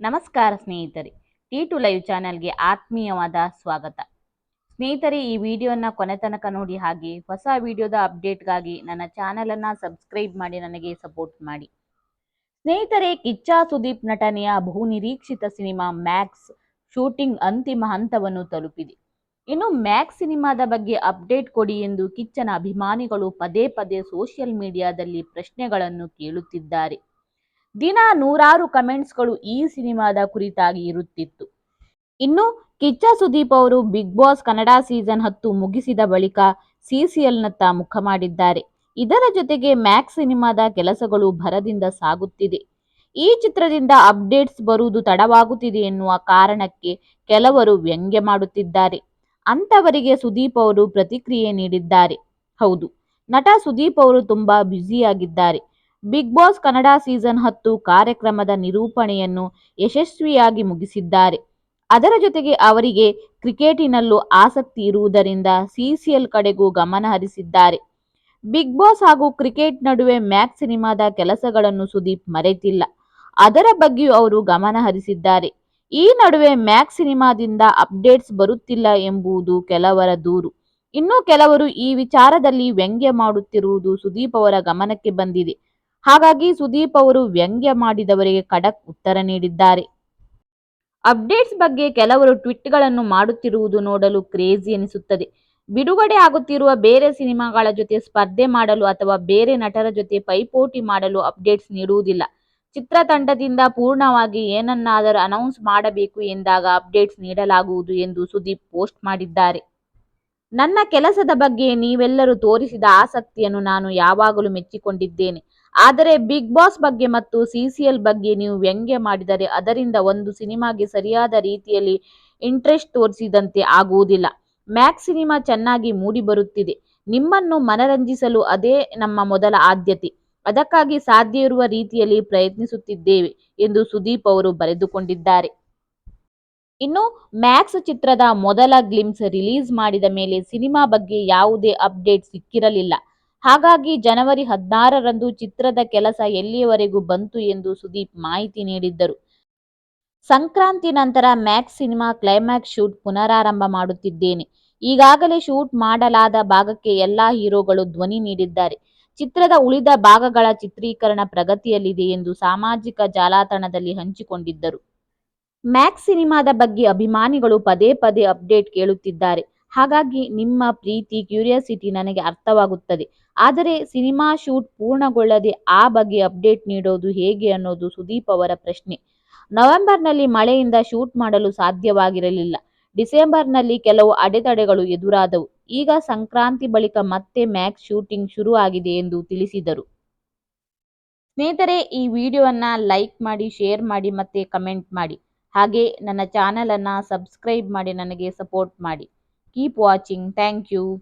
ನಮಸ್ಕಾರ ಸ್ನೇಹಿತರೆ T to live ಚಾನೆಲ್ಗೆ ಆತ್ಮೀಯವಾದ ಸ್ವಾಗತ. ಸ್ನೇಹಿತರೆ, ಈ ವಿಡಿಯೋನ ಕೊನೆ ತನಕ ನೋಡಿ ಹಾಗೆ ಹೊಸ ವಿಡಿಯೋದ ಅಪ್ಡೇಟ್ಗಾಗಿ ನನ್ನ ಚಾನೆಲನ್ನು ಸಬ್ಸ್ಕ್ರೈಬ್ ಮಾಡಿ ನನಗೆ ಸಪೋರ್ಟ್ ಮಾಡಿ. ಸ್ನೇಹಿತರೆ, ಕಿಚ್ಚ ಸುದೀಪ್ ನಟನೆಯ ಬಹುನಿರೀಕ್ಷಿತ ಸಿನಿಮಾ ಮ್ಯಾಕ್ಸ್ ಶೂಟಿಂಗ್ ಅಂತಿಮ ಹಂತವನ್ನು ತಲುಪಿದೆ. ಇನ್ನು ಮ್ಯಾಕ್ಸ್ ಸಿನಿಮಾದ ಬಗ್ಗೆ ಅಪ್ಡೇಟ್ ಕೊಡಿ ಎಂದು ಕಿಚ್ಚನ ಅಭಿಮಾನಿಗಳು ಪದೇ ಪದೇ ಸೋಷಿಯಲ್ ಮೀಡಿಯಾದಲ್ಲಿ ಪ್ರಶ್ನೆಗಳನ್ನು ಕೇಳುತ್ತಿದ್ದಾರೆ. ದಿನ ನೂರಾರು ಕಮೆಂಟ್ಸ್ಗಳು ಈ ಸಿನಿಮಾದ ಕುರಿತಾಗಿ ಇರುತ್ತಿತ್ತು. ಇನ್ನು ಕಿಚ್ಚ ಸುದೀಪ್ ಅವರು ಬಿಗ್ ಬಾಸ್ ಕನ್ನಡ ಸೀಸನ್ ಹತ್ತು ಮುಗಿಸಿದ ಬಳಿಕ ಸಿಸಿಎಲ್ನತ್ತ ಮುಖ ಮಾಡಿದ್ದಾರೆ. ಇದರ ಜೊತೆಗೆ ಮ್ಯಾಕ್ಸ್ ಸಿನಿಮಾದ ಕೆಲಸಗಳು ಭರದಿಂದ ಸಾಗುತ್ತಿದೆ. ಈ ಚಿತ್ರದಿಂದ ಅಪ್ಡೇಟ್ಸ್ ಬರುವುದು ತಡವಾಗುತ್ತಿದೆ ಎನ್ನುವ ಕಾರಣಕ್ಕೆ ಕೆಲವರು ವ್ಯಂಗ್ಯ ಮಾಡುತ್ತಿದ್ದಾರೆ. ಅಂತವರಿಗೆ ಸುದೀಪ್ ಅವರು ಪ್ರತಿಕ್ರಿಯೆ ನೀಡಿದ್ದಾರೆ. ಹೌದು, ನಟ ಸುದೀಪ್ ಅವರು ತುಂಬಾ ಬ್ಯುಸಿಯಾಗಿದ್ದಾರೆ. ಬಿಗ್ ಬಾಸ್ ಕನ್ನಡ ಸೀಸನ್ ಹತ್ತು ಕಾರ್ಯಕ್ರಮದ ನಿರೂಪಣೆಯನ್ನು ಯಶಸ್ವಿಯಾಗಿ ಮುಗಿಸಿದ್ದಾರೆ. ಅದರ ಜೊತೆಗೆ ಅವರಿಗೆ ಕ್ರಿಕೆಟಿನಲ್ಲೂ ಆಸಕ್ತಿ ಇರುವುದರಿಂದ ಸಿಸಿಎಲ್ ಕಡೆಗೂ ಗಮನ ಹರಿಸಿದ್ದಾರೆ. ಬಿಗ್ ಬಾಸ್ ಹಾಗೂ ಕ್ರಿಕೆಟ್ ನಡುವೆ ಮ್ಯಾಕ್ ಸಿನಿಮಾದ ಕೆಲಸಗಳನ್ನು ಸುದೀಪ್ ಮರೆತಿಲ್ಲ. ಅದರ ಬಗ್ಗೆಯೂ ಅವರು ಗಮನ ಹರಿಸಿದ್ದಾರೆ. ಈ ನಡುವೆ ಮ್ಯಾಕ್ ಸಿನಿಮಾದಿಂದ ಅಪ್ಡೇಟ್ಸ್ ಬರುತ್ತಿಲ್ಲ ಎಂಬುದು ಕೆಲವರ ದೂರು. ಇನ್ನು ಕೆಲವರು ಈ ವಿಚಾರದಲ್ಲಿ ವ್ಯಂಗ್ಯ ಮಾಡುತ್ತಿರುವುದು ಸುದೀಪ್ ಅವರ ಗಮನಕ್ಕೆ ಬಂದಿದೆ. ಹಾಗಾಗಿ ಸುದೀಪ್ ಅವರು ವ್ಯಂಗ್ಯ ಮಾಡಿದವರಿಗೆ ಖಡಕ್ ಉತ್ತರ ನೀಡಿದ್ದಾರೆ. ಅಪ್ಡೇಟ್ಸ್ ಬಗ್ಗೆ ಕೆಲವರು ಟ್ವಿಟ್ಗಳನ್ನು ಮಾಡುತ್ತಿರುವುದು ನೋಡಲು ಕ್ರೇಜಿ ಎನಿಸುತ್ತದೆ. ಬಿಡುಗಡೆ ಆಗುತ್ತಿರುವ ಬೇರೆ ಸಿನಿಮಾಗಳ ಜೊತೆ ಸ್ಪರ್ಧೆ ಮಾಡಲು ಅಥವಾ ಬೇರೆ ನಟರ ಜೊತೆ ಪೈಪೋಟಿ ಮಾಡಲು ಅಪ್ಡೇಟ್ಸ್ ನೀಡುವುದಿಲ್ಲ. ಚಿತ್ರತಂಡದಿಂದ ಪೂರ್ಣವಾಗಿ ಏನನ್ನಾದರೂ ಅನೌನ್ಸ್ ಮಾಡಬೇಕು ಎಂದಾಗ ಅಪ್ಡೇಟ್ಸ್ ನೀಡಲಾಗುವುದು ಎಂದು ಸುದೀಪ್ ಪೋಸ್ಟ್ ಮಾಡಿದ್ದಾರೆ. ನನ್ನ ಕೆಲಸದ ಬಗ್ಗೆ ನೀವೆಲ್ಲರೂ ತೋರಿಸಿದ ಆಸಕ್ತಿಯನ್ನು ನಾನು ಯಾವಾಗಲೂ ಮೆಚ್ಚಿಕೊಂಡಿದ್ದೇನೆ. ಆದರೆ ಬಿಗ್ ಬಾಸ್ ಬಗ್ಗೆ ಮತ್ತು ಸಿಸಿಎಲ್ ಬಗ್ಗೆ ನೀವು ವ್ಯಂಗ್ಯ ಮಾಡಿದರೆ ಅದರಿಂದ ಒಂದು ಸಿನಿಮಾಗೆ ಸರಿಯಾದ ರೀತಿಯಲ್ಲಿ ಇಂಟ್ರೆಸ್ಟ್ ತೋರಿಸಿದಂತೆ ಆಗುವುದಿಲ್ಲ. ಮ್ಯಾಕ್ಸ್ ಸಿನಿಮಾ ಚೆನ್ನಾಗಿ ಮೂಡಿ ಬರುತ್ತಿದೆ. ನಿಮ್ಮನ್ನು ಮನರಂಜಿಸಲು ಅದೇ ನಮ್ಮ ಮೊದಲ ಆದ್ಯತೆ. ಅದಕ್ಕಾಗಿ ಸಾಧ್ಯ ಇರುವ ರೀತಿಯಲ್ಲಿ ಪ್ರಯತ್ನಿಸುತ್ತಿದ್ದೇವೆ ಎಂದು ಸುದೀಪ್ ಅವರು ಬರೆದುಕೊಂಡಿದ್ದಾರೆ. ಇನ್ನು ಮ್ಯಾಕ್ಸ್ ಚಿತ್ರದ ಮೊದಲ ಗ್ಲಿಮ್ಸ್ ರಿಲೀಸ್ ಮಾಡಿದ ಮೇಲೆ ಸಿನಿಮಾ ಬಗ್ಗೆ ಯಾವುದೇ ಅಪ್ಡೇಟ್ ಸಿಕ್ಕಿರಲಿಲ್ಲ. ಹಾಗಾಗಿ ಜನವರಿ ಹದಿನಾರರಂದು ಚಿತ್ರದ ಕೆಲಸ ಎಲ್ಲಿಯವರೆಗೂ ಬಂತು ಎಂದು ಸುದೀಪ್ ಮಾಹಿತಿ ನೀಡಿದ್ದರು. ಸಂಕ್ರಾಂತಿ ನಂತರ ಮ್ಯಾಕ್ಸ್ ಸಿನಿಮಾ ಕ್ಲೈಮ್ಯಾಕ್ಸ್ ಶೂಟ್ ಪುನರಾರಂಭ ಮಾಡುತ್ತಿದ್ದೇನೆ. ಈಗಾಗಲೇ ಶೂಟ್ ಮಾಡಲಾದ ಭಾಗಕ್ಕೆ ಎಲ್ಲಾ ಹೀರೋಗಳು ಧ್ವನಿ ನೀಡಿದ್ದಾರೆ. ಚಿತ್ರದ ಉಳಿದ ಭಾಗಗಳ ಚಿತ್ರೀಕರಣ ಪ್ರಗತಿಯಲ್ಲಿದೆ ಎಂದು ಸಾಮಾಜಿಕ ಜಾಲತಾಣದಲ್ಲಿ ಹಂಚಿಕೊಂಡಿದ್ದರು. ಮ್ಯಾಕ್ಸ್ ಸಿನಿಮಾದ ಬಗ್ಗೆ ಅಭಿಮಾನಿಗಳು ಪದೇ ಪದೇ ಅಪ್ಡೇಟ್ ಕೇಳುತ್ತಿದ್ದಾರೆ. ಹಾಗಾಗಿ ನಿಮ್ಮ ಪ್ರೀತಿ, ಕ್ಯೂರಿಯಾಸಿಟಿ ನನಗೆ ಅರ್ಥವಾಗುತ್ತದೆ. ಆದರೆ ಸಿನಿಮಾ ಶೂಟ್ ಪೂರ್ಣಗೊಳ್ಳದೆ ಆ ಬಗ್ಗೆ ಅಪ್ಡೇಟ್ ನೀಡೋದು ಹೇಗೆ ಅನ್ನೋದು ಸುದೀಪ್ ಅವರ ಪ್ರಶ್ನೆ. ನವೆಂಬರ್ನಲ್ಲಿ ಮಳೆಯಿಂದ ಶೂಟ್ ಮಾಡಲು ಸಾಧ್ಯವಾಗಿರಲಿಲ್ಲ. ಡಿಸೆಂಬರ್ನಲ್ಲಿ ಕೆಲವು ಅಡೆತಡೆಗಳು ಎದುರಾದವು. ಈಗ ಸಂಕ್ರಾಂತಿ ಬಳಿಕ ಮತ್ತೆ ಮ್ಯಾಕ್ಸ್ ಶೂಟಿಂಗ್ ಶುರು ಆಗಿದೆ ಎಂದು ತಿಳಿಸಿದರು. ಸ್ನೇಹಿತರೆ, ಈ ವಿಡಿಯೋವನ್ನು ಲೈಕ್ ಮಾಡಿ, ಶೇರ್ ಮಾಡಿ ಮತ್ತೆ ಕಮೆಂಟ್ ಮಾಡಿ. ಹಾಗೆ ನನ್ನ ಚಾನಲನ್ನು ಸಬ್ಸ್ಕ್ರೈಬ್ ಮಾಡಿ, ನನಗೆ ಸಪೋರ್ಟ್ ಮಾಡಿ. Keep 球